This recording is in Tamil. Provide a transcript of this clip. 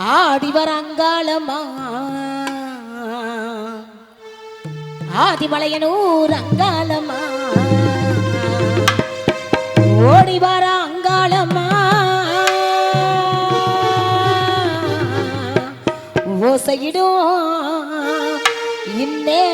ஆடிவர் அங்காளம்மா ஆதிமலையனூர் அங்காளமா ஓடி அங்காளமா ஓசையிடும் இன்னே